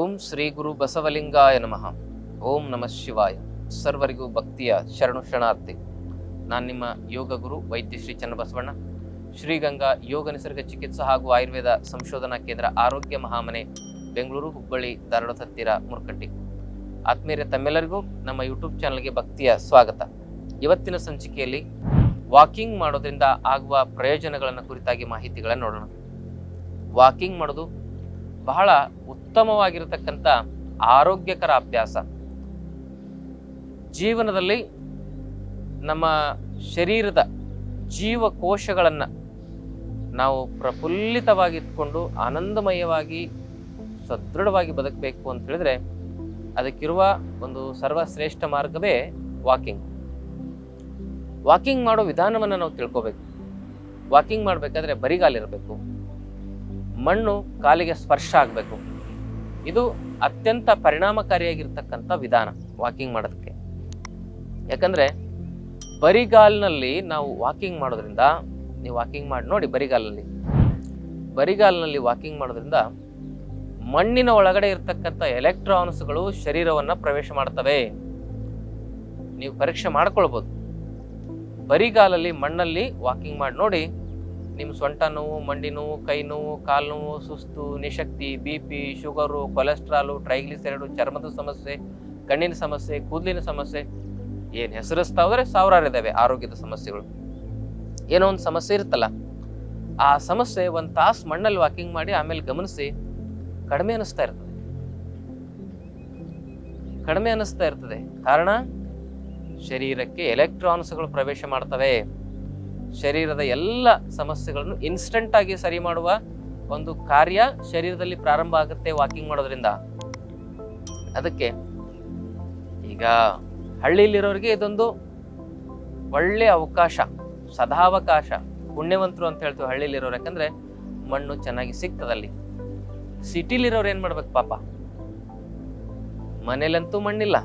ಓಂ ಶ್ರೀ ಗುರು ಬಸವಲಿಂಗಾಯ ನಮಃ. ಓಂ ನಮಃ ಶಿವಾಯ. ಸರ್ವರಿಗೂ ಭಕ್ತಿಯ ಶರಣು ಶರಣಾರ್ಥಿ. ನಾನು ನಿಮ್ಮ ಯೋಗ ಗುರು ವೈದ್ಯ ಶ್ರೀ ಚನ್ನಬಸವಣ್ಣ. ಶ್ರೀಗಂಗಾ ಯೋಗ ನಿಸರ್ಗ ಚಿಕಿತ್ಸಾ ಹಾಗೂ ಆಯುರ್ವೇದ ಸಂಶೋಧನಾ ಕೇಂದ್ರ ಆರೋಗ್ಯ ಮಹಾಮನೆ, ಬೆಂಗಳೂರು, ಹುಬ್ಬಳ್ಳಿ ಧಾರವಾಡ ಹತ್ತಿರ ಮುರ್ಕಟ್ಟಿ ಆತ್ಮೀಯರೇ, ತಮ್ಮೆಲ್ಲರಿಗೂ ನಮ್ಮ ಯೂಟ್ಯೂಬ್ ಚಾನಲ್ಗೆ ಭಕ್ತಿಯ ಸ್ವಾಗತ. ಇವತ್ತಿನ ಸಂಚಿಕೆಯಲ್ಲಿ ವಾಕಿಂಗ್ ಮಾಡೋದ್ರಿಂದ ಆಗುವ ಪ್ರಯೋಜನಗಳನ್ನು ಕುರಿತಾಗಿ ಮಾಹಿತಿಗಳನ್ನು ನೋಡೋಣ. ವಾಕಿಂಗ್ ಮಾಡೋದು ಬಹಳ ಉತ್ತಮವಾಗಿರತಕ್ಕಂಥ ಆರೋಗ್ಯಕರ ಅಭ್ಯಾಸ. ಜೀವನದಲ್ಲಿ ನಮ್ಮ ಶರೀರದ ಜೀವಕೋಶಗಳನ್ನು ನಾವು ಪ್ರಫುಲ್ಲಿತವಾಗಿಟ್ಕೊಂಡು ಆನಂದಮಯವಾಗಿ ಸದೃಢವಾಗಿ ಬದುಕಬೇಕು ಅಂತ ಹೇಳಿದ್ರೆ ಅದಕ್ಕಿರುವ ಒಂದು ಸರ್ವಶ್ರೇಷ್ಠ ಮಾರ್ಗವೇ ವಾಕಿಂಗ್. ವಾಕಿಂಗ್ ಮಾಡೋ ವಿಧಾನವನ್ನು ನಾವು ತಿಳ್ಕೊಬೇಕು. ವಾಕಿಂಗ್ ಮಾಡಬೇಕಾದ್ರೆ ಬರಿಗಾಲಿರಬೇಕು ಮಣ್ಣು ಕಾಲಿಗೆ ಸ್ಪರ್ಶ ಆಗಬೇಕು. ಇದು ಅತ್ಯಂತ ಪರಿಣಾಮಕಾರಿಯಾಗಿರ್ತಕ್ಕಂಥ ವಿಧಾನ ವಾಕಿಂಗ್ ಮಾಡೋದಕ್ಕೆ. ಯಾಕಂದ್ರೆ ಬರಿಗಾಲಿನಲ್ಲಿ ನಾವು ವಾಕಿಂಗ್ ಮಾಡೋದ್ರಿಂದ, ನೀವು ವಾಕಿಂಗ್ ಮಾಡಿ, ನೋಡಿ ಬರಿಗಾಲಲ್ಲಿ. ಬರಿಗಾಲಿನಲ್ಲಿ ವಾಕಿಂಗ್ ಮಾಡೋದ್ರಿಂದ ಮಣ್ಣಿನ ಒಳಗಡೆ ಇರತಕ್ಕಂಥ ಎಲೆಕ್ಟ್ರಾನ್ಸ್ಗಳು ಶರೀರವನ್ನ ಪ್ರವೇಶ ಮಾಡ್ತವೆ. ನೀವು ಪರೀಕ್ಷೆ ಮಾಡ್ಕೊಳ್ಬೋದು. ಬರಿಗಾಲಲ್ಲಿ ಮಣ್ಣಲ್ಲಿ ವಾಕಿಂಗ್ ಮಾಡಿ ನೋಡಿ ನಿಮ್ಮ ಸೊಂಟ ನೋವು, ಮಂಡಿ ನೋವು, ಕೈ ನೋವು, ಕಾಲು ನೋವು, ಸುಸ್ತು, ನಿಶಕ್ತಿ, B P, sugar, cholesterol triglyceride ಚರ್ಮದ ಸಮಸ್ಯೆ, ಕಣ್ಣಿನ ಸಮಸ್ಯೆ, ಕೂದಲಿನ ಸಮಸ್ಯೆ, ಏನು ಹೆಸರಿಸ್ತಾ ಹೋದರೆ ಸಾವಿರಾರು ಇದ್ದಾವೆ ಆರೋಗ್ಯದ ಸಮಸ್ಯೆಗಳು. ಏನೋ ಒಂದು ಸಮಸ್ಯೆ ಇರುತ್ತಲ್ಲ, ಆ ಸಮಸ್ಯೆ ಒಂದು ತಾಸು ಮಣ್ಣಲ್ಲಿ ವಾಕಿಂಗ್ ಮಾಡಿ ಆಮೇಲೆ ಗಮನಿಸಿ ಕಡಿಮೆ ಅನಿಸ್ತಾ ಇರ್ತದೆ. ಕಡಿಮೆ ಅನಿಸ್ತಾ ಇರ್ತದೆ. ಕಾರಣ, ಶರೀರಕ್ಕೆ ಎಲೆಕ್ಟ್ರಾನ್ಸ್ಗಳು ಪ್ರವೇಶ ಮಾಡ್ತವೆ. ಶರೀರದ ಎಲ್ಲ ಸಮಸ್ಯೆಗಳನ್ನು ಇನ್ಸ್ಟಂಟ್ ಆಗಿ ಸರಿ ಮಾಡುವ ಒಂದು ಕಾರ್ಯ ಶರೀರದಲ್ಲಿ ಪ್ರಾರಂಭ ಆಗುತ್ತೆ ವಾಕಿಂಗ್ ಮಾಡೋದ್ರಿಂದ. ಅದಕ್ಕೆ ಈಗ ಹಳ್ಳಿಲಿರೋರಿಗೆ ಇದೊಂದು ಒಳ್ಳೆ ಅವಕಾಶ, ಸದಾವಕಾಶ, ಪುಣ್ಯವಂತರು ಅಂತ ಹೇಳ್ತೀವಿ ಹಳ್ಳಿಲಿರೋರು ಯಾಕಂದ್ರೆ ಮಣ್ಣು ಚೆನ್ನಾಗಿ ಸಿಗ್ತದಲ್ಲಿ ಸಿಟಿಲಿರೋರು ಏನ್ ಮಾಡ್ಬೇಕು ಪಾಪ? ಮನೇಲಂತೂ ಮಣ್ಣಿಲ್ಲ.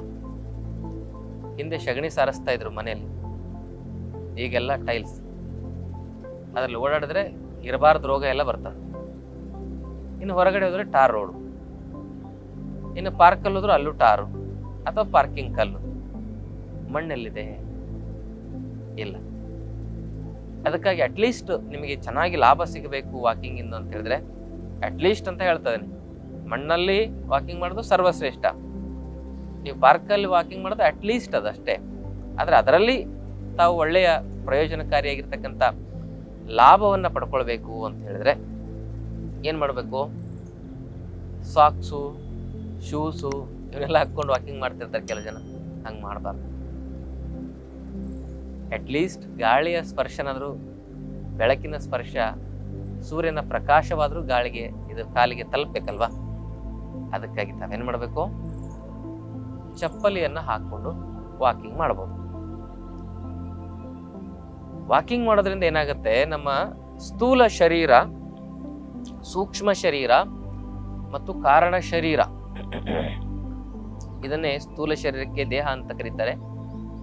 ಹಿಂದೆ ಸಗಣಿ ಸಾರಿಸ್ತಾ ಇದ್ರು ಮನೆಯಲ್ಲಿ ಈಗೆಲ್ಲ ಟೈಲ್ಸ್ ಅದ್ರಲ್ಲಿ ಓಡಾಡಿದ್ರೆ ಇರಬಾರ್ದು ರೋಗ ಎಲ್ಲ ಬರ್ತದೆ. ಇನ್ನು ಹೊರಗಡೆ ಹೋದ್ರೆ ಟಾರ್ ರೋಡು. ಇನ್ನು ಪಾರ್ಕಲ್ಲಿ ಹೋದ್ರು ಅಲ್ಲೂ ಟಾರು ಅಥವಾ ಪಾರ್ಕಿಂಗ್ ಕಲ್ಲು. ಮಣ್ಣೆಲ್ಲಿದೆ ಇಲ್ಲ. ಅದಕ್ಕಾಗಿ ಅಟ್ಲೀಸ್ಟ್ ನಿಮಗೆ ಚೆನ್ನಾಗಿ ಲಾಭ ಸಿಗಬೇಕು ವಾಕಿಂಗ್ ಇಂದ ಅಂತ ಹೇಳಿದ್ರೆ ಅಟ್ಲೀಸ್ಟ್ ಅಂತ ಹೇಳ್ತಾ ಇದೀನಿ ಮಣ್ಣಲ್ಲಿ ವಾಕಿಂಗ್ ಮಾಡೋದು ಸರ್ವಶ್ರೇಷ್ಠ. ನೀವು ಪಾರ್ಕಲ್ಲಿ ವಾಕಿಂಗ್ ಮಾಡೋದು ಅಟ್ಲೀಸ್ಟ್ ಅದಷ್ಟೇ. ಆದರೆ ಅದರಲ್ಲಿ ತಾವು ಒಳ್ಳೆಯ ಪ್ರಯೋಜನಕಾರಿಯಾಗಿರ್ತಕ್ಕಂಥ ಲಾಭವನ್ನು ಪಡ್ಕೊಳ್ಬೇಕು ಅಂತ ಹೇಳಿದ್ರೆ ಏನು ಮಾಡಬೇಕು? ಸಾಕ್ಸು ಶೂಸು ಇವನ್ನೆಲ್ಲ ಹಾಕ್ಕೊಂಡು ವಾಕಿಂಗ್ ಮಾಡ್ತಿರ್ತಾರೆ ಕೆಲವು ಜನ. ಹಂಗೆ ಮಾಡಬಾರ್ದು. ಅಟ್ಲೀಸ್ಟ್ ಗಾಳಿಯ ಸ್ಪರ್ಶನಾದರೂ, ಬೆಳಕಿನ ಸ್ಪರ್ಶ, ಸೂರ್ಯನ ಪ್ರಕಾಶವಾದರೂ ಗಾಳಿಗೆ, ಇದು ಕಾಲಿಗೆ ತಲುಪಬೇಕಲ್ವಾ? ಅದಕ್ಕಾಗಿ ತಾವೇನು ಮಾಡಬೇಕು? ಚಪ್ಪಲಿಯನ್ನು ಹಾಕ್ಕೊಂಡು ವಾಕಿಂಗ್ ಮಾಡಬಹುದು ವಾಕಿಂಗ್ ಮಾಡೋದ್ರಿಂದ ಏನಾಗುತ್ತೆ? ನಮ್ಮ ಸ್ಥೂಲ ಶರೀರ, ಸೂಕ್ಷ್ಮ ಶರೀರ ಮತ್ತು ಕಾರಣ ಶರೀರ. ಇದನ್ನೇ ಸ್ಥೂಲ ಶರೀರಕ್ಕೆ ದೇಹ ಅಂತ ಕರೀತಾರೆ.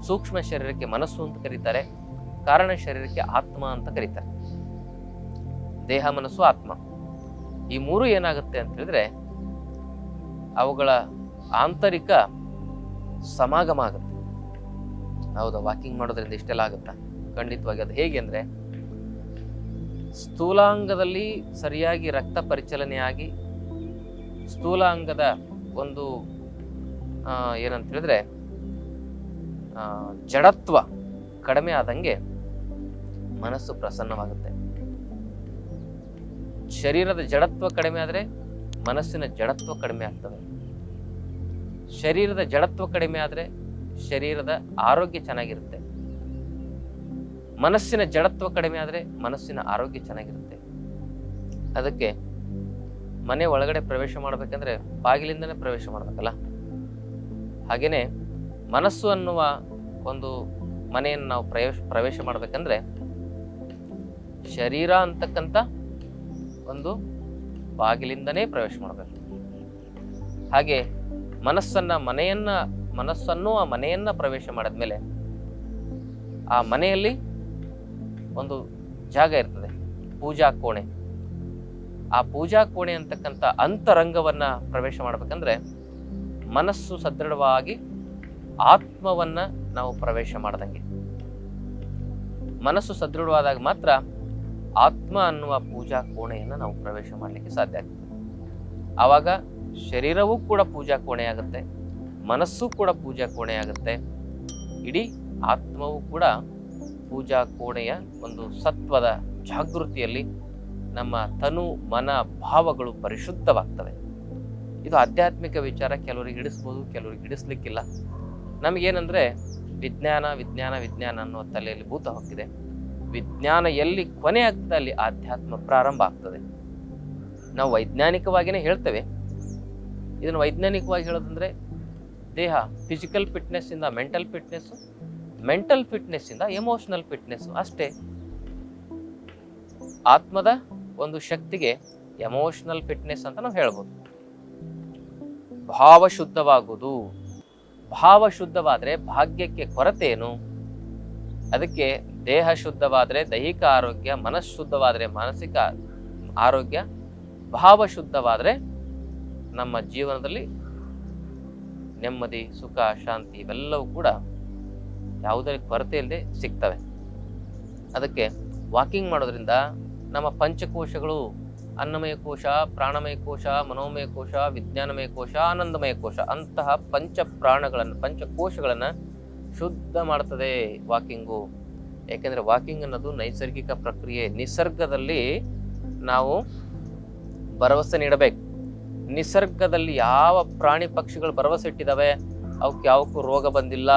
ಸೂಕ್ಷ್ಮ ಶರೀರಕ್ಕೆ ಮನಸ್ಸು ಅಂತ ಕರೀತಾರೆ. ಕಾರಣ ಶರೀರಕ್ಕೆ ಆತ್ಮ ಅಂತ ಕರೀತಾರೆ. ದೇಹ, ಮನಸ್ಸು, ಆತ್ಮ. ಈ ಮೂರು ಏನಾಗುತ್ತೆ ಅಂತ ಹೇಳಿದ್ರೆ ಅವುಗಳ ಆಂತರಿಕ ಸಮಾಗಮ ಆಗುತ್ತೆ. ಹೌದಾ? ವಾಕಿಂಗ್ ಮಾಡೋದ್ರಿಂದ ಇಷ್ಟೆಲ್ಲ ಆಗುತ್ತಾ? ಖಂಡಿತವಾಗಿ ಅದು ಹೇಗೆ ಅಂದರೆ, ಸ್ಥೂಲಾಂಗದಲ್ಲಿ ಸರಿಯಾಗಿ ರಕ್ತ ಪರಿಚಲನೆಯಾಗಿ ಸ್ಥೂಲಾಂಗದ ಒಂದು ಏನಂತ ಹೇಳಿದ್ರೆ ಜಡತ್ವ ಕಡಿಮೆ ಆದಂಗೆ ಮನಸ್ಸು ಪ್ರಸನ್ನವಾಗುತ್ತೆ. ಶರೀರದ ಜಡತ್ವ ಕಡಿಮೆ ಆದರೆ ಮನಸ್ಸಿನ ಜಡತ್ವ ಕಡಿಮೆ ಆಗ್ತದೆ. ಶರೀರದ ಜಡತ್ವ ಕಡಿಮೆ ಆದರೆ ಶರೀರದ ಆರೋಗ್ಯ ಚೆನ್ನಾಗಿರುತ್ತೆ. ಮನಸ್ಸಿನ ಜಡತ್ವ ಕಡಿಮೆ ಆದರೆ ಮನಸ್ಸಿನ ಆರೋಗ್ಯ ಚೆನ್ನಾಗಿರುತ್ತೆ. ಅದಕ್ಕೆ ಮನೆ ಒಳಗಡೆ ಪ್ರವೇಶ ಮಾಡಬೇಕಂದ್ರೆ ಬಾಗಿಲಿಂದನೇ ಪ್ರವೇಶ ಮಾಡಬೇಕಲ್ಲ? ಹಾಗೇನೆ ಮನಸ್ಸು ಅನ್ನುವ ಒಂದು ಮನೆಯನ್ನು ನಾವು ಪ್ರವೇಶ ಪ್ರವೇಶ ಮಾಡಬೇಕಂದ್ರೆ ಶರೀರ ಅಂತಕ್ಕಂಥ ಒಂದು ಬಾಗಿಲಿಂದನೇ ಪ್ರವೇಶ ಮಾಡಬೇಕು. ಹಾಗೆ ಮನಸ್ಸನ್ನ ಮನೆಯನ್ನ ಮನಸ್ಸನ್ನು ಆ ಮನೆಯನ್ನ ಪ್ರವೇಶ ಮಾಡಿದ್ಮೇಲೆ ಆ ಮನೆಯಲ್ಲಿ ಒಂದು ಜಾಗ ಇರ್ತದೆ, ಪೂಜಾ ಕೋಣೆ. ಆ ಪೂಜಾ ಕೋಣೆ ಅಂತಕ್ಕಂಥ ಅಂತರಂಗವನ್ನ ಪ್ರವೇಶ ಮಾಡ್ಬೇಕಂದ್ರೆ ಮನಸ್ಸು ಸದೃಢವಾಗಿ ಆತ್ಮವನ್ನ ನಾವು ಪ್ರವೇಶ ಮಾಡ್ದಂಗೆ. ಮನಸ್ಸು ಸದೃಢವಾದಾಗ ಮಾತ್ರ ಆತ್ಮ ಅನ್ನುವ ಪೂಜಾ ಕೋಣೆಯನ್ನು ನಾವು ಪ್ರವೇಶ ಮಾಡಲಿಕ್ಕೆ ಸಾಧ್ಯ ಆಗ್ತದೆ. ಆವಾಗ ಶರೀರವೂ ಕೂಡ ಪೂಜಾ ಕೋಣೆ ಆಗುತ್ತೆ, ಮನಸ್ಸು ಕೂಡ ಪೂಜಾ ಕೋಣೆ ಆಗುತ್ತೆ, ಇಡೀ ಆತ್ಮವು ಕೂಡ ಪೂಜಾ ಕೋಣೆಯ ಒಂದು ಸತ್ವದ ಜಾಗೃತಿಯಲ್ಲಿ ನಮ್ಮ ತನು ಮನ ಭಾವಗಳು ಪರಿಶುದ್ಧವಾಗ್ತವೆ. ಇದು ಆಧ್ಯಾತ್ಮಿಕ ವಿಚಾರ, ಕೆಲವರಿಗೆ ಹಿಡಿಸ್ಬೋದು, ಕೆಲವರಿಗೆ ಹಿಡಿಸ್ಲಿಕ್ಕಿಲ್ಲ. ನಮಗೇನಂದ್ರೆ ವಿಜ್ಞಾನ ವಿಜ್ಞಾನ ವಿಜ್ಞಾನ ಅನ್ನುವ ತಲೆಯಲ್ಲಿ ಭೂತ ಹೋಗ್ತಿದೆ ವಿಜ್ಞಾನ ಎಲ್ಲಿ ಕೊನೆ ಅಲ್ಲಿ ಆಧ್ಯಾತ್ಮ ಪ್ರಾರಂಭ ಆಗ್ತದೆ. ನಾವು ವೈಜ್ಞಾನಿಕವಾಗಿನೇ ಹೇಳ್ತೇವೆ. ಇದನ್ನು ವೈಜ್ಞಾನಿಕವಾಗಿ ಹೇಳೋದಂದ್ರೆ ದೇಹ ಫಿಸಿಕಲ್ ಫಿಟ್ನೆಸ್ ಇಂದ ಮೆಂಟಲ್ ಫಿಟ್ನೆಸ್ ಮೆಂಟಲ್ ಫಿಟ್ನೆಸ್ ಇಂದ ಎಮೋಷನಲ್ ಫಿಟ್ನೆಸ್ ಅಷ್ಟೇ. ಆತ್ಮದ ಒಂದು ಶಕ್ತಿಗೆ ಎಮೋಷನಲ್ ಫಿಟ್ನೆಸ್ ಅಂತ ನಾವು ಹೇಳ್ಬೋದು. ಭಾವ ಶುದ್ಧವಾಗುವುದು. ಭಾವ ಶುದ್ಧವಾದರೆ ಭಾಗ್ಯಕ್ಕೆ ಕೊರತೆ ಅದಕ್ಕೆ ದೇಹ ಶುದ್ಧವಾದರೆ ದೈಹಿಕ ಆರೋಗ್ಯ, ಮನಸ್ಸು ಶುದ್ಧವಾದರೆ ಮಾನಸಿಕ ಆರೋಗ್ಯ, ಭಾವ ಶುದ್ಧವಾದರೆ ನಮ್ಮ ಜೀವನದಲ್ಲಿ ನೆಮ್ಮದಿ, ಸುಖ, ಶಾಂತಿ ಇವೆಲ್ಲವೂ ಕೂಡ ಯಾವುದೇ ಕೊರತೆ ಇಲ್ಲದೆ ಸಿಗ್ತವೆ. ಅದಕ್ಕೆ ವಾಕಿಂಗ್ ಮಾಡೋದ್ರಿಂದ ನಮ್ಮ ಪಂಚಕೋಶಗಳು ಅನ್ನಮಯ ಕೋಶ, ಪ್ರಾಣಮಯ ಕೋಶ, ಮನೋಮಯ ಕೋಶ, ವಿಜ್ಞಾನಮಯ ಕೋಶ, ಆನಂದಮಯ ಕೋಶ ಅಂತಹ ಪಂಚ ಪ್ರಾಣಗಳನ್ನು ಪಂಚಕೋಶಗಳನ್ನು ಶುದ್ಧ ಮಾಡ್ತದೆ ವಾಕಿಂಗು ಯಾಕೆಂದ್ರೆ ವಾಕಿಂಗ್ ಅನ್ನೋದು ನೈಸರ್ಗಿಕ ಪ್ರಕ್ರಿಯೆ. ನಿಸರ್ಗದಲ್ಲಿ ನಾವು ಭರವಸೆ ನೀಡಬೇಕು. ನಿಸರ್ಗದಲ್ಲಿ ಯಾವ ಪ್ರಾಣಿ ಪಕ್ಷಿಗಳು ಭರವಸೆ ಇಟ್ಟಿದಾವೆ? ಅವಕ್ಕೆ ಯಾವಕ್ಕೂ ರೋಗ ಬಂದಿಲ್ಲ,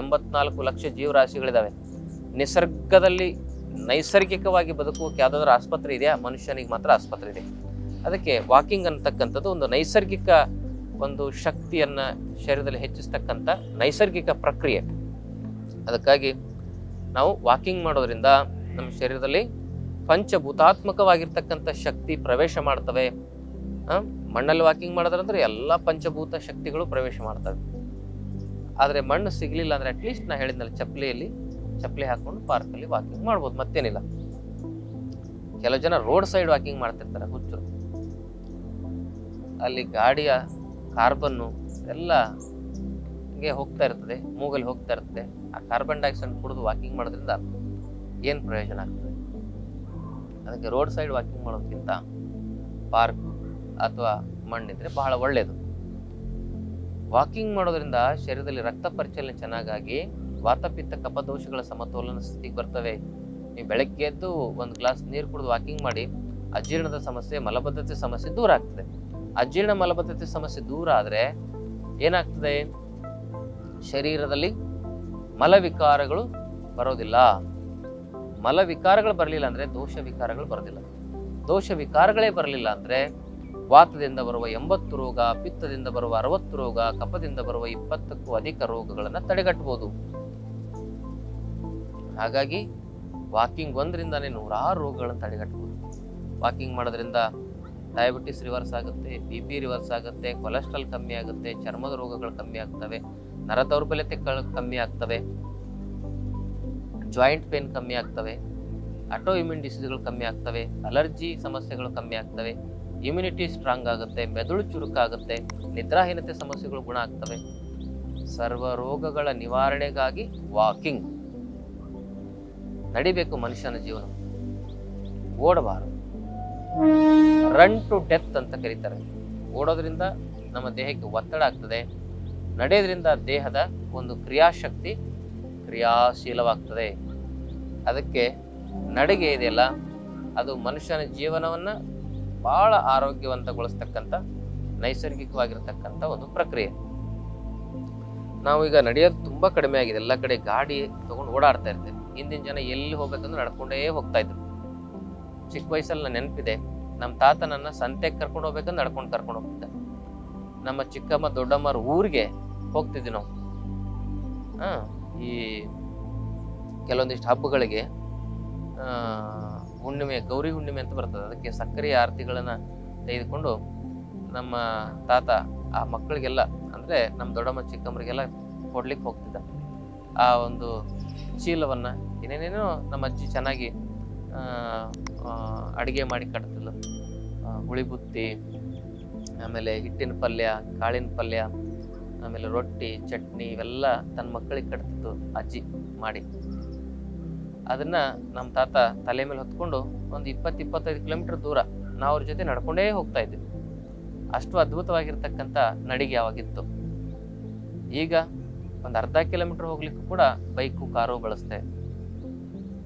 ಎಂಬತ್ನಾಲ್ಕು ಲಕ್ಷ ಜೀವರಾಶಿಗಳಿದ್ದಾವೆ ನಿಸರ್ಗದಲ್ಲಿ ನೈಸರ್ಗಿಕವಾಗಿ ಬದುಕುವಕ್ಕೆ ಯಾವುದಾದ್ರೂ ಆಸ್ಪತ್ರೆ ಇದೆಯಾ? ಮನುಷ್ಯನಿಗೆ ಮಾತ್ರ ಆಸ್ಪತ್ರೆ ಇದೆ. ಅದಕ್ಕೆ ವಾಕಿಂಗ್ ಅಂತಕ್ಕಂಥದ್ದು ಒಂದು ನೈಸರ್ಗಿಕ ಒಂದು ಶಕ್ತಿಯನ್ನ ಶರೀರದಲ್ಲಿ ಹೆಚ್ಚಿಸ್ತಕ್ಕಂಥ ನೈಸರ್ಗಿಕ ಪ್ರಕ್ರಿಯೆ. ಅದಕ್ಕಾಗಿ ನಾವು ವಾಕಿಂಗ್ ಮಾಡೋದ್ರಿಂದ ನಮ್ಮ ಶರೀರದಲ್ಲಿ ಪಂಚಭೂತಾತ್ಮಕವಾಗಿರ್ತಕ್ಕಂಥ ಶಕ್ತಿ ಪ್ರವೇಶ ಮಾಡ್ತವೆ. ಮಣ್ಣಲ್ಲಿ ವಾಕಿಂಗ್ ಮಾಡೋದ್ರಂದ್ರೆ ಎಲ್ಲ ಪಂಚಭೂತ ಶಕ್ತಿಗಳು ಪ್ರವೇಶ ಮಾಡ್ತವೆ. ಆದರೆ ಮಣ್ಣು ಸಿಗ್ಲಿಲ್ಲ ಅಂದ್ರೆ ಅಟ್ಲೀಸ್ಟ್ ನಾ ಹೇಳಿದ್ನಲ್ಲ, ಚಪ್ಪಲಿಯಲ್ಲಿ, ಚಪ್ಪಲಿ ಹಾಕೊಂಡು ಪಾರ್ಕಲ್ಲಿ ವಾಕಿಂಗ್ ಮಾಡ್ಬೋದು, ಮತ್ತೇನಿಲ್ಲ. ಕೆಲವು ಜನ ರೋಡ್ ಸೈಡ್ ವಾಕಿಂಗ್ ಮಾಡ್ತಿರ್ತಾರೆ ಹುಚ್ಚು ಅಲ್ಲಿ ಗಾಡಿಯ ಕಾರ್ಬನ್ನು ಎಲ್ಲ ಹಿಂಗೆ ಹೋಗ್ತಾ ಇರ್ತದೆ, ಮೂಗಲ್ಲಿ ಹೋಗ್ತಾ ಇರ್ತದೆ. ಆ ಕಾರ್ಬನ್ ಡೈಆಕ್ಸೈಡ್ ಕುಡಿದು ವಾಕಿಂಗ್ ಮಾಡೋದ್ರಿಂದ ಏನು ಪ್ರಯೋಜನ ಆಗ್ತದೆ? ಅದಕ್ಕೆ ರೋಡ್ ಸೈಡ್ ವಾಕಿಂಗ್ ಮಾಡೋದಕ್ಕಿಂತ ಪಾರ್ಕ್ ಅಥವಾ ಮಣ್ಣಿದ್ರೆ ಬಹಳ ಒಳ್ಳೆಯದು ವಾಕಿಂಗ್ ಮಾಡೋದ್ರಿಂದ ಶರೀರದಲ್ಲಿ ರಕ್ತ ಪರಿಚಲನೆ ಚೆನ್ನಾಗಾಗಿ ವಾತಪಿತ್ತ ಕಪದೋಷಗಳ ಸಮತೋಲನ ಸ್ಥಿತಿಗೆ ಬರ್ತವೆ. ನೀವು ಬೆಳಗ್ಗೆ ಎದ್ದು ಒಂದು ಗ್ಲಾಸ್ ನೀರು ಕುಡಿದು ವಾಕಿಂಗ್ ಮಾಡಿ, ಅಜೀರ್ಣದ ಸಮಸ್ಯೆ, ಮಲಬದ್ಧತೆ ಸಮಸ್ಯೆ ದೂರ ಆಗ್ತದೆ. ಅಜೀರ್ಣ, ಮಲಬದ್ಧತೆ ಸಮಸ್ಯೆ ದೂರ ಆದ್ರೆ ಏನಾಗ್ತದೆ? ಶರೀರದಲ್ಲಿ ಮಲವಿಕಾರಗಳು ಬರೋದಿಲ್ಲ. ಮಲವಿಕಾರಗಳು ಬರಲಿಲ್ಲ ಅಂದ್ರೆ ದೋಷ ವಿಕಾರಗಳು ಬರೋದಿಲ್ಲ. ದೋಷ ವಿಕಾರಗಳೇ ಬರಲಿಲ್ಲ ಅಂದ್ರೆ ವಾತದಿಂದ ಬರುವ ಎಂಬತ್ತು ರೋಗ, ಪಿತ್ತದಿಂದ ಬರುವ ಅರವತ್ತು ರೋಗ ಕಪದಿಂದ ಬರುವ ಇಪ್ಪತ್ತಕ್ಕೂ ಅಧಿಕ ರೋಗಗಳನ್ನು ತಡೆಗಟ್ಟಬಹುದು ಹಾಗಾಗಿ ವಾಕಿಂಗ್ ಒಂದರಿಂದಾನೇ ನೂರಾರು ರೋಗಗಳನ್ನು ತಡೆಗಟ್ಟಬಹುದು ವಾಕಿಂಗ್ ಮಾಡೋದ್ರಿಂದ ಡಯಾಬಿಟಿಸ್ ರಿವರ್ಸ್ ಆಗುತ್ತೆ, ಬಿ ಪಿ ರಿವರ್ಸ್ ಆಗುತ್ತೆ, ಕೊಲೆಸ್ಟ್ರಾಲ್ ಕಮ್ಮಿ ಆಗುತ್ತೆ, ಚರ್ಮದ ರೋಗಗಳು ಕಮ್ಮಿ ಆಗ್ತವೆ, ನರ ದೌರ್ಬಲ್ಯತೆ ಕಮ್ಮಿ ಆಗ್ತವೆ, ಜಾಯಿಂಟ್ ಪೇನ್ ಕಮ್ಮಿ ಆಗ್ತವೆ ಆಟೋ ಇಮ್ಯೂನ್ ಡಿಸೀಸ್ಗಳು ಕಮ್ಮಿ ಆಗ್ತವೆ, ಅಲರ್ಜಿ ಸಮಸ್ಯೆಗಳು ಕಮ್ಮಿ ಆಗ್ತವೆ. ಇಮ್ಯುನಿಟಿ ಸ್ಟ್ರಾಂಗ್ ಆಗುತ್ತೆ, ಮೆದುಳು ಚುರುಕಾಗುತ್ತೆ, ನಿದ್ರಾಹೀನತೆ ಸಮಸ್ಯೆಗಳು ಗುಣ ಆಗ್ತವೆ. ಸರ್ವ ರೋಗಗಳ ನಿವಾರಣೆಗಾಗಿ ವಾಕಿಂಗ್ ನಡಿಬೇಕು ಮನುಷ್ಯನ ಜೀವನ. ಓಡಬಾರದು. ರನ್ ಟು ಡೆತ್ ಅಂತ ಕರೀತಾರೆ. ಓಡೋದ್ರಿಂದ ನಮ್ಮ ದೇಹಕ್ಕೆ ಒತ್ತಡ ಆಗ್ತದೆ. ನಡೆಯೋದ್ರಿಂದ ದೇಹದ ಒಂದು ಕ್ರಿಯಾಶಕ್ತಿ ಕ್ರಿಯಾಶೀಲವಾಗ್ತದೆ. ಅದಕ್ಕೆ ನಡಿಗೆ ಇದೆಯಲ್ಲ, ಅದು ಮನುಷ್ಯನ ಜೀವನವನ್ನ ಬಹಳ ಆರೋಗ್ಯವಂತಗೊಳಿಸ್ತಕ್ಕಂಥ, ನೈಸರ್ಗಿಕವಾಗಿರ್ತಕ್ಕಂಥ ಒಂದು ಪ್ರಕ್ರಿಯೆ. ನಾವು ಈಗ ನಡೆಯೋದು ತುಂಬಾ ಕಡಿಮೆ ಆಗಿದೆ. ಎಲ್ಲ ಕಡೆ ಗಾಡಿ ತಗೊಂಡು ಓಡಾಡ್ತಾ ಇರ್ತೇವೆ. ಹಿಂದಿನ ಜನ ಎಲ್ಲಿ ಹೋಗ್ಬೇಕಂದ್ರೆ ನಡ್ಕೊಂಡೇ ಹೋಗ್ತಾ ಇದ್ರು. ಚಿಕ್ಕ ವಯಸ್ಸಲ್ಲಿ ನಾನು ನೆನಪಿದೆ. ನಮ್ಮ ತಾತ ನನ್ನ ಸಂತೆಗೆ ಕರ್ಕೊಂಡು ಹೋಗ್ಬೇಕಂದ್ರೆ ನಡ್ಕೊಂಡು ಕರ್ಕೊಂಡು ಹೋಗ್ತಿದ್ದ. ನಮ್ಮ ಚಿಕ್ಕಮ್ಮ ದೊಡ್ಡಮ್ಮರ ಊರಿಗೆ ಹೋಗ್ತಿದ್ವಿ ನಾವು. ಹಾ ಈ ಕೆಲವೊಂದಿಷ್ಟು ಹಬ್ಬಗಳಿಗೆ ಹುಣ್ಣಿಮೆ, ಗೌರಿ ಹುಣ್ಣಿಮೆ ಅಂತ ಬರ್ತದೆ. ಅದಕ್ಕೆ ಸಕ್ಕರೆ ಆರತಿಗಳನ್ನ ತೆಗೆದುಕೊಂಡು ನಮ್ಮ ತಾತ ಆ ಮಕ್ಕಳಿಗೆಲ್ಲ, ಅಂದ್ರೆ ನಮ್ಮ ದೊಡ್ಡಮ್ಮ ಚಿಕ್ಕಮ್ಮರಿಗೆಲ್ಲ ಕೊಡ್ಲಿಕ್ಕೆ ಹೋಗ್ತಿದ್ದ. ಆ ಒಂದು ಚೀಲವನ್ನ ಏನೇನೇನೋ ನಮ್ಮ ಅಜ್ಜಿ ಚೆನ್ನಾಗಿ ಅಡಿಗೆ ಮಾಡಿ ಕಟ್ತಿದ್ಲು. ಹುಳಿಬುತ್ತಿ ಹುಳಿ ಬುತ್ತಿ, ಆಮೇಲೆ ಹಿಟ್ಟಿನ ಪಲ್ಯ, ಕಾಳಿನ ಪಲ್ಯ, ಆಮೇಲೆ ರೊಟ್ಟಿ, ಚಟ್ನಿ, ಇವೆಲ್ಲ ತನ್ನ ಮಕ್ಕಳಿಗೆ ಕಟ್ತಿತ್ತು ಅಜ್ಜಿ ಮಾಡಿ. ಅದನ್ನ ನಮ್ಮ ತಾತ ತಲೆ ಮೇಲೆ ಹೊತ್ಕೊಂಡು ಒಂದು ಇಪ್ಪತ್ತು ಇಪ್ಪತ್ತೈದು ಕಿಲೋಮೀಟರ್ ದೂರ ನಾವು ಅವ್ರ ಜೊತೆ ನಡ್ಕೊಂಡೇ ಹೋಗ್ತಾ ಇದ್ವಿ. ಅಷ್ಟು ಅದ್ಭುತವಾಗಿರ್ತಕ್ಕಂಥ ನಡಿಗೆ ಯಾವಾಗಿತ್ತು? ಈಗ ಒಂದು ಅರ್ಧ ಕಿಲೋಮೀಟರ್ ಹೋಗ್ಲಿಕ್ಕೂ ಕೂಡ ಬೈಕು, ಕಾರು ಬಳಸ್ತೆ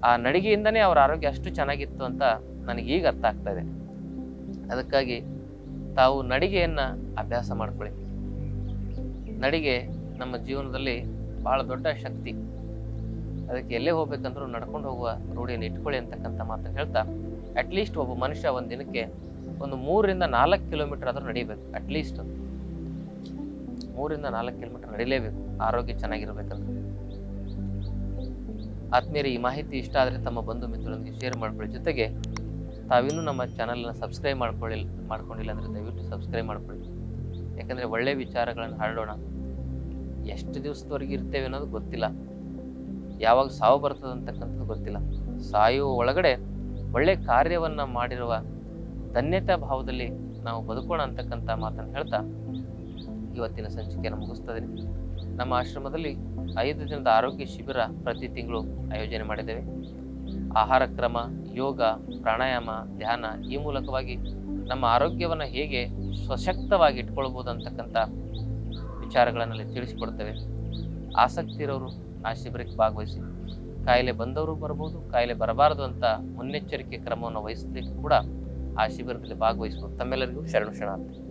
ಆ ನಡಿಗೆಯಿಂದನೇ ಅವ್ರ ಆರೋಗ್ಯ ಅಷ್ಟು ಚೆನ್ನಾಗಿತ್ತು ಅಂತ ನನಗೆ ಈಗ ಅರ್ಥ ಆಗ್ತಾ ಇದೆ. ಅದಕ್ಕಾಗಿ ತಾವು ನಡಿಗೆಯನ್ನ ಅಭ್ಯಾಸ ಮಾಡ್ಕೊಳ್ಳಿ. ನಡಿಗೆ ನಮ್ಮ ಜೀವನದಲ್ಲಿ ಬಹಳ ದೊಡ್ಡ ಶಕ್ತಿ. ಅದಕ್ಕೆ ಎಲ್ಲೇ ಹೋಗ್ಬೇಕಂದ್ರೂ ನಡ್ಕೊಂಡು ಹೋಗುವ ರೂಢಿಯನ್ನು ಇಟ್ಕೊಳ್ಳಿ ಅಂತಕ್ಕಂಥ ಮಾತನ್ನು ಹೇಳ್ತಾ ಅಟ್ಲೀಸ್ಟ್ ಒಬ್ಬ ಮನುಷ್ಯ ಒಂದು ದಿನಕ್ಕೆ ಒಂದು ಮೂರರಿಂದ ನಾಲ್ಕು ಕಿಲೋಮೀಟರ್ ಆದರೂ ನಡಿಬೇಕು ಅಟ್ಲೀಸ್ಟ್ ಮೂರಿಂದ ನಾಲ್ಕು ಕಿಲೋಮೀಟರ್ ನಡಿಲೇಬೇಕು, ಆರೋಗ್ಯ ಚೆನ್ನಾಗಿರ್ಬೇಕಂದ್ರೆ. ಆತ್ಮೀಯರಿಗೆ ಈ ಮಾಹಿತಿ ಇಷ್ಟ ಆದರೆ ತಮ್ಮ ಬಂಧು ಮಿತ್ರರೊಂದಿಗೆ ಶೇರ್ ಮಾಡ್ಕೊಳ್ಳಿ. ಜೊತೆಗೆ, ತಾವಿನ್ನೂ ನಮ್ಮ ಚಾನಲ್ನ ಸಬ್ಸ್ಕ್ರೈಬ್ ಮಾಡ್ಕೊಳ್ಳಿ ಮಾಡ್ಕೊಂಡಿಲ್ಲ ಅಂದರೆ ದಯವಿಟ್ಟು ಸಬ್ಸ್ಕ್ರೈಬ್ ಮಾಡ್ಕೊಳ್ಳಿ. ಯಾಕಂದರೆ ಒಳ್ಳೆ ವಿಚಾರಗಳನ್ನು ಹರಡೋಣ. ಎಷ್ಟು ದಿವಸದವರೆಗೆ ಇರ್ತೇವೆ ಅನ್ನೋದು ಗೊತ್ತಿಲ್ಲ. ಯಾವಾಗ ಸಾವು ಬರ್ತದೆ ಅಂತಕ್ಕಂಥದ್ದು ಗೊತ್ತಿಲ್ಲ. ಸಾಯುವ ಒಳಗಡೆ ಒಳ್ಳೆ ಕಾರ್ಯವನ್ನು ಮಾಡಿರುವ ಧನ್ಯತಾ ಭಾವದಲ್ಲಿ ನಾವು ಬದುಕೋಣ ಅಂತಕ್ಕಂಥ ಮಾತನ್ನು ಹೇಳ್ತಾ ಇವತ್ತಿನ ಸಂಚಿಕೆಯನ್ನು ಮುಗಿಸ್ತದೆ ನಮ್ಮ ಆಶ್ರಮದಲ್ಲಿ ಐದು ದಿನದ ಆರೋಗ್ಯ ಶಿಬಿರ ಪ್ರತಿ ತಿಂಗಳು ಆಯೋಜನೆ ಮಾಡಿದ್ದೇವೆ. ಆಹಾರ ಕ್ರಮ, ಯೋಗ, ಪ್ರಾಣಾಯಾಮ, ಧ್ಯಾನ ಈ ಮೂಲಕವಾಗಿ ನಮ್ಮ ಆರೋಗ್ಯವನ್ನು ಹೇಗೆ ಸ್ವಶಕ್ತವಾಗಿ ಇಟ್ಕೊಳ್ಬೋದು ಅಂತಕ್ಕಂಥ ವಿಚಾರಗಳನ್ನಲ್ಲಿ ತಿಳಿಸಿಕೊಡ್ತೇವೆ. ಆಸಕ್ತಿ ಇರೋರು ಆ ಶಿಬಿರಕ್ಕೆ ಭಾಗವಹಿಸಿ. ಕಾಯಿಲೆ ಬಂದವರು ಬರ್ಬೋದು ಕಾಯಿಲೆ ಬರಬಾರದು ಅಂತ ಮುನ್ನೆಚ್ಚರಿಕೆ ಕ್ರಮವನ್ನು ವಹಿಸಲಿಕ್ಕೆ ಕೂಡ ಆ ಶಿಬಿರದಲ್ಲಿ ಭಾಗವಹಿಸ್ಬೋದು ತಮ್ಮೆಲ್ಲರಿಗೂ ಶರಣು ಶರಣಾರ್ಥಿ.